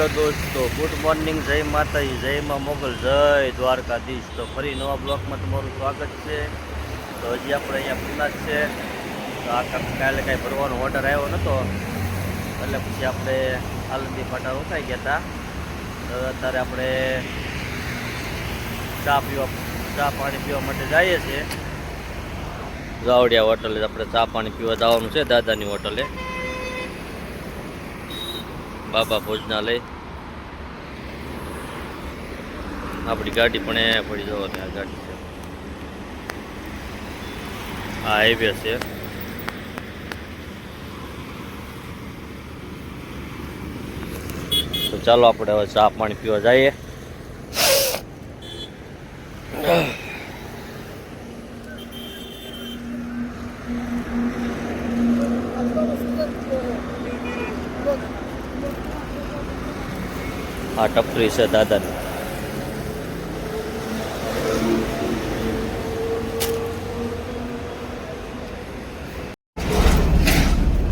Hello દોસ્તો good morning, જય માતાજી જય માં મોગલ, જય દ્વારકાધીશ. તો ફરી નવા બ્લોકમાં તમારું સ્વાગત છે. તો હજી આપણે અહીંયા પૂના જ છે. તો આ કાલે કાંઈ ભરવાનો ઓર્ડર આવ્યો નહોતો એટલે પછી આપણે આલંદી ફાટા રોકાઈ ગયા હતા તો અત્યારે આપણે ચા પીવા, ચા પાણી પીવા માટે જઈએ છીએ. ગાવડિયા હોટલે આપણે ચા પાણી પીવા જવાનું છે, દાદાની હોટલે. બાબા ભોજનાલય. આપણી ગાડી પણ એ પડી જવા ત્યાં ગાડી છે. આ હાઈવે છે. તો ચાલો આપણે હવે ચા પાણી પીવા જઈએ. આ ટપરી છે દાદાની.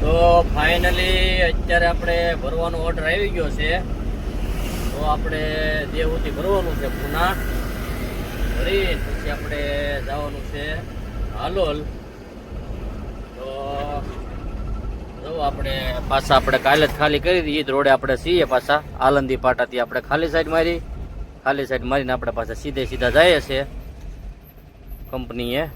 તો ફાઇનલી અત્યારે આપણે ભરવાનો ઓર્ડર આવી ગયો છે. તો આપણે દેવથી ભરવાનું છે પુના. ભરી, પછી આપણે જવાનું છે હાલોલ તો જો આપણે પાછા આપણે કાલે જ ખાલી કરી દઈએ. એ રોડે આપણે છીએ પાછા. આલંદી પાટાથી આપણે ખાલી સાઈડ મારી. ખાલી સાઈડ મારીને આપણે પાછા સીધે સીધા જઈએ છીએ. કંપનીએ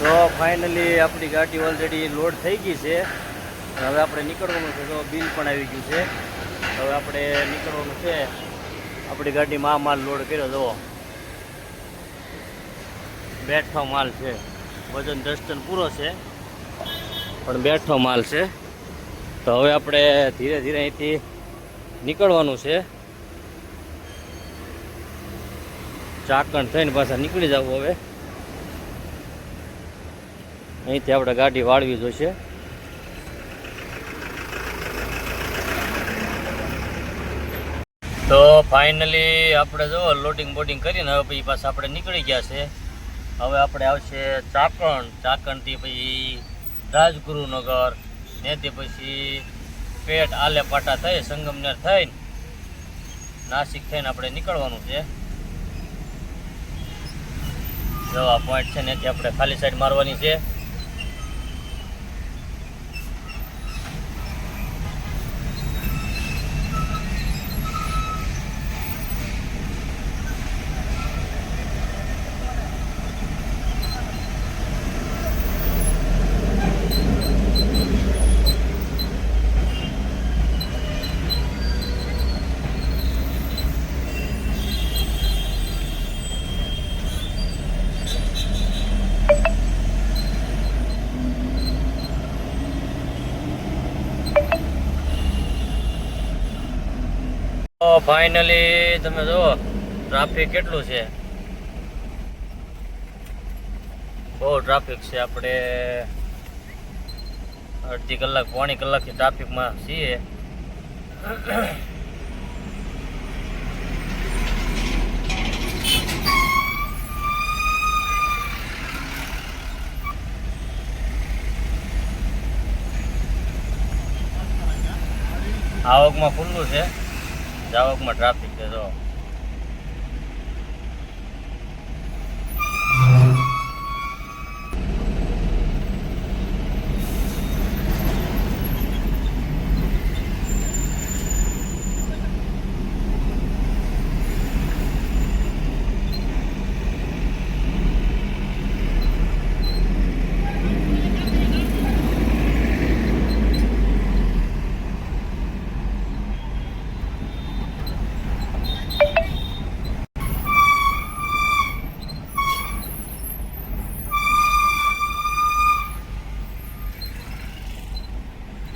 તો ફાઇનલી આપણી ગાડી ઓલરેડી લોડ થઈ ગઈ છે. હવે આપણે નીકળવાનું છે. તો બિલ પણ આવી ગયું છે. હવે આપણે નીકળવાનું છે. આપણી ગાડીમાં આ માલ લોડ કર્યો. જુઓ. બેઠો માલ છે. વજન દસ ટન પૂરો છે. પણ બેઠો માલ છે. તો હવે આપણે ધીરે ધીરે અહીંથી નીકળવાનું છે. ચાકણ થઈને પાછા નીકળી જવું હવે. અહીંથી આપણે ગાડી વાળવી જોઈશે તો ફાઇનલી આપણે જો લોડિંગ બોડિંગ કરીને હવે પછી પાછા આપણે નીકળી ગયા છે. હવે આપણે આવશે ચાકણ. ચાકણથી પછી રાજગુરુનગર. ત્યાંથી પછી પેટ આલે પાટા થઈ, સંગમનેર થઈને નાસિક થઈને આપણે નીકળવાનું છે. જો આ પોઈન્ટ છે ને આપણે ખાલી સાઈડ મારવાની છે. ફાઇનલી તમે જુઓ ટ્રાફિક કેટલું છે? બહુ ટ્રાફિક છે આપણે. અડધી કલાક, પોણી કલાકથી ટ્રાફિકમાં છીએ. આવકમાં ખુલ્લું છે. જાવકમાં ટ્રાફિક છે જો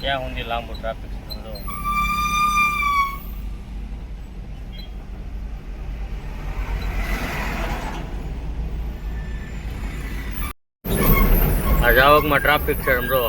ત્યાં સુધી લાંબુ ટ્રાફિક છે સમજો આ જાવકમાં ટ્રાફિક છે સમજો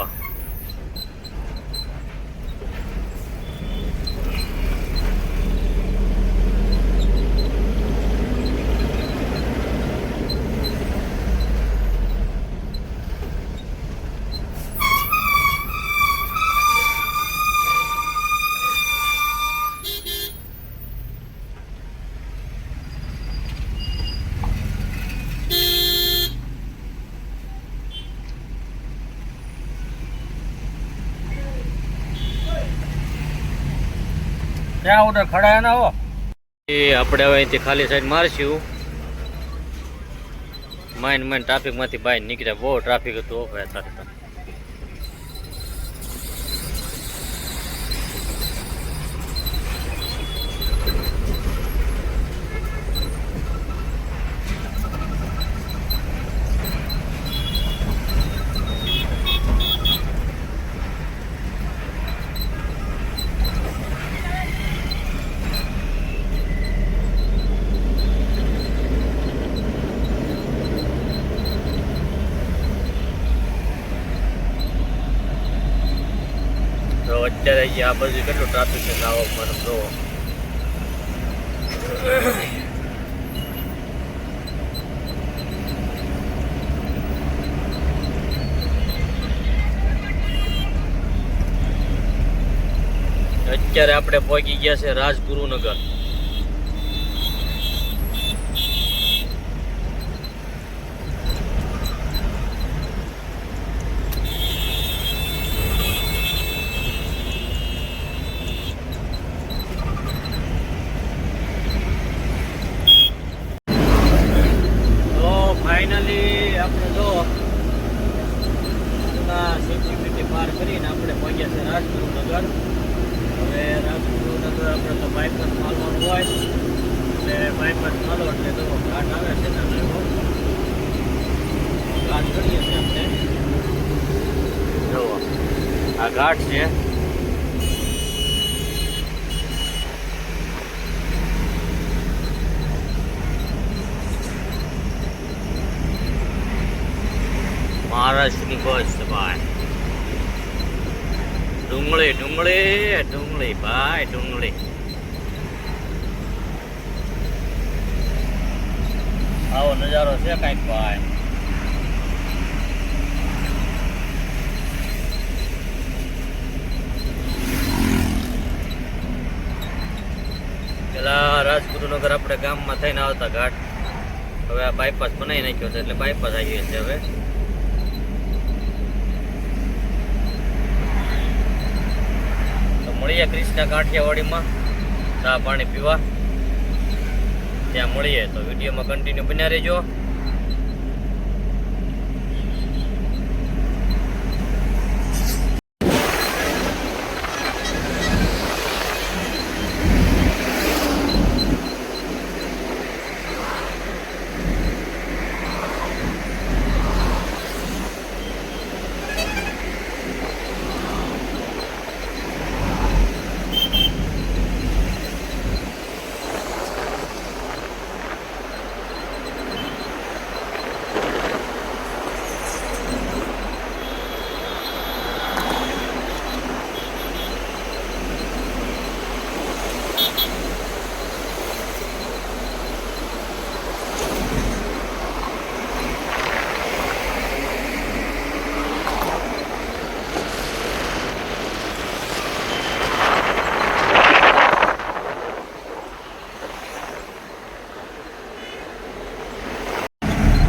ત્યાં ઉડે ખડા ના હો. એ આપણે હવે અહીંથી ખાલી સાઈડ મારશું. માઇન માઇન ટ્રાફિકમાંથી બહાર નીકળ્યા, બહુ ટ્રાફિક હતું અત્યારે તો તો આ બાજુ કેટલો ટ્રાફિક છે આવો મને જો અત્યારે આપણે પહોંચી ગયા છે રાજગુરુનગર તો ફાઇનલી આપણે જો સિક્યુરિટી પાર કરીને આપણે પહોંચ્યા છે રાજગુરુનગર હવે રાજગુરુનગર આપણે તો બાયપાસ માલવાનું હોય એટલે બાયપાસ માલો એટલે તો ઘાટ આવે છે નાનો એવો ઘાટ કરીએ છીએ આપણે જુઓ આ ઘાટ છે. મહારાષ્ટ્રની બસ છે ભાઈ. ડુંગળી ડુંગળી ડુંગળી ભાઈ, ડુંગળી. આવો નજારો છે કંઈક ભાઈ. રાજગુરુનગર આપણે ગામમાં થઈને આવતા ઘાટ. હવે આ બાયપાસ બનાવી નાખ્યો છે એટલે બાયપાસ આવીએ છીએ હવે. તો મળીએ ક્રિષ્ના કાઠિયાવાડીમાં, ચા પાણી પીવા. ત્યાં મળીએ, તો વિડીયોમાં કન્ટિન્યુ બન્યા રહેજો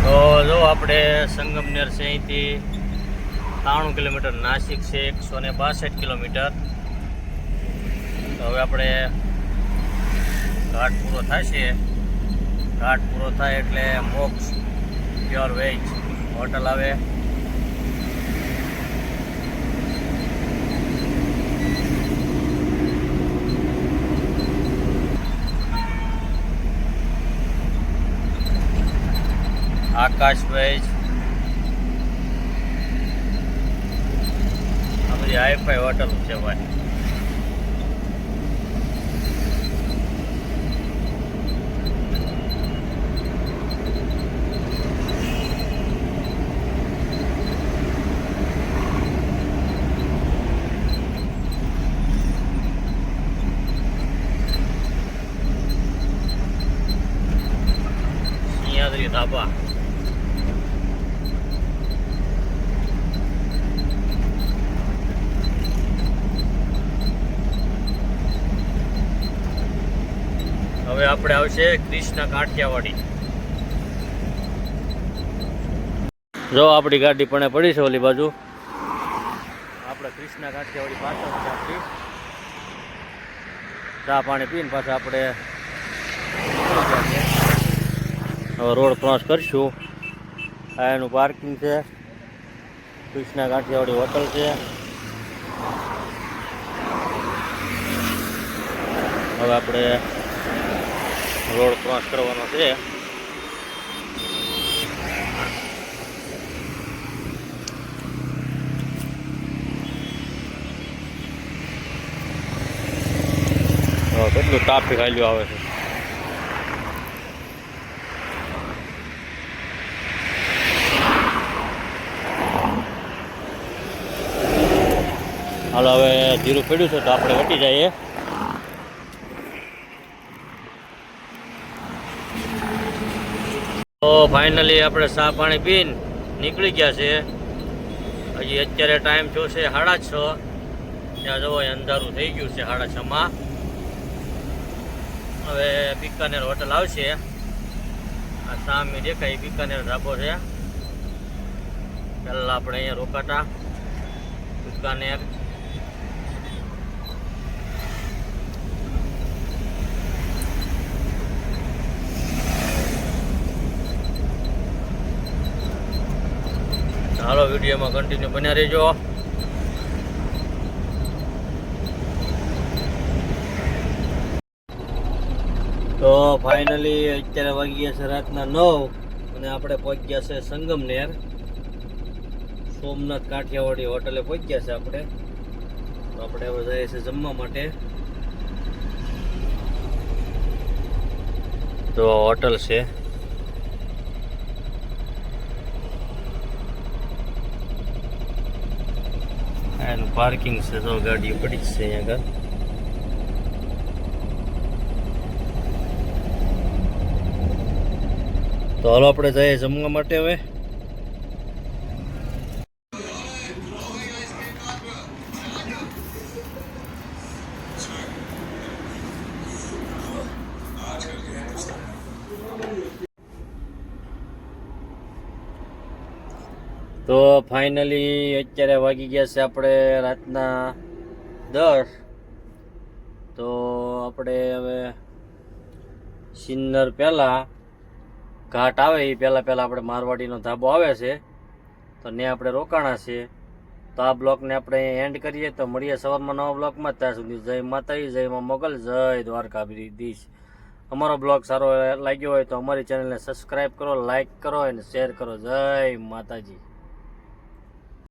તો જો આપણે સંગમનેર છે, અહીંથી ત્રાણું કિલોમીટર નાસિક છે, એકસો ને બાસઠ કિલોમીટર. તો હવે આપણે ઘાટ પૂરો થશે. ઘાટ પૂરો થાય એટલે મોક્ષ પ્યોર વેજ. હોટલ આવે. આકાશ વેજ આ બધી હાઈફાઈ હોટલ છે ભાઈ સિંહાદ્રી ધાબા હવે આપણે આવશે ક્રિષ્ના કાઠિયાવાડી. જો આપણી ગાડી પણ પડી છે ઓલી બાજુ. આપણે ક્રિષ્ના કાઠિયાવાડી પાછળ છે આપણી ચા પાણી પીને પાછા આપણે હવે રોડ ક્રોસ કરીશું. આ એનું પાર્કિંગ છે. ક્રિષ્ના કાઠિયાવાડી હોટલ છે. હવે આપણે રોડ ક્રોસ કરવાનો છે. કેટલું ટ્રાફિક હાલ્યું આવે છે. હાલો, હવે જીરું પડ્યું છે તો આપણે વટી જઈએ. ફાઇનલી આપણે ચા પાણી પીને નીકળી ગયા છે. હજી અત્યારે ટાઈમ થયો છે સાડા છ. ત્યાં જવો અંધારું થઈ ગયું છે સાડા છમાં હવે બિકાનેર હોટલ આવશે. આ સામે દેખાય, બિકાનેર ધાબો છે. પહેલાં આપણે અહીંયા રોકાતા. બિકાનેર. હાલો, વિડીયોમાં કન્ટિન્યુ બન્યા રહેજો. તો ફાઇનલી અત્યારે વાગી ગયા છે રાતના નવ અને આપણે પહોંચી ગયા છે સંગમનેર. સોમનાથ કાઠિયાવાડી હોટલે પહોંચી ગયા છે આપણે. તો આપણે હવે જઈએ છીએ જમવા માટે. તો હોટલ છે. એનું પાર્કિંગ છે તો ગાડીઓ પડી જ છે અહીંયા આગળ તો હાલો, આપણે જઈએ જમવા માટે હવે. ફાઇનલી અત્યારે વાગી ગયા છે આપણે રાતના દસ. તો આપણે હવે સિન્નર પહેલાં ઘાટ આવે એ પહેલાં પહેલાં આપણે મારવાડીનો ધાબો આવે છે. તો ને આપણે રોકાણા છે. તો આ બ્લોકને આપણે એન્ડ કરીએ તો મળીએ સવારમાં નવા બ્લોકમાં. ત્યાં સુધી જય માતાજી, જય માં મોગલ, જય દ્વારકા દીશ અમારો બ્લોગ સારો લાગ્યો હોય તો અમારી ચેનલને સબસ્ક્રાઈબ કરો લાઈક કરો અને શેર કરો. જય માતાજી.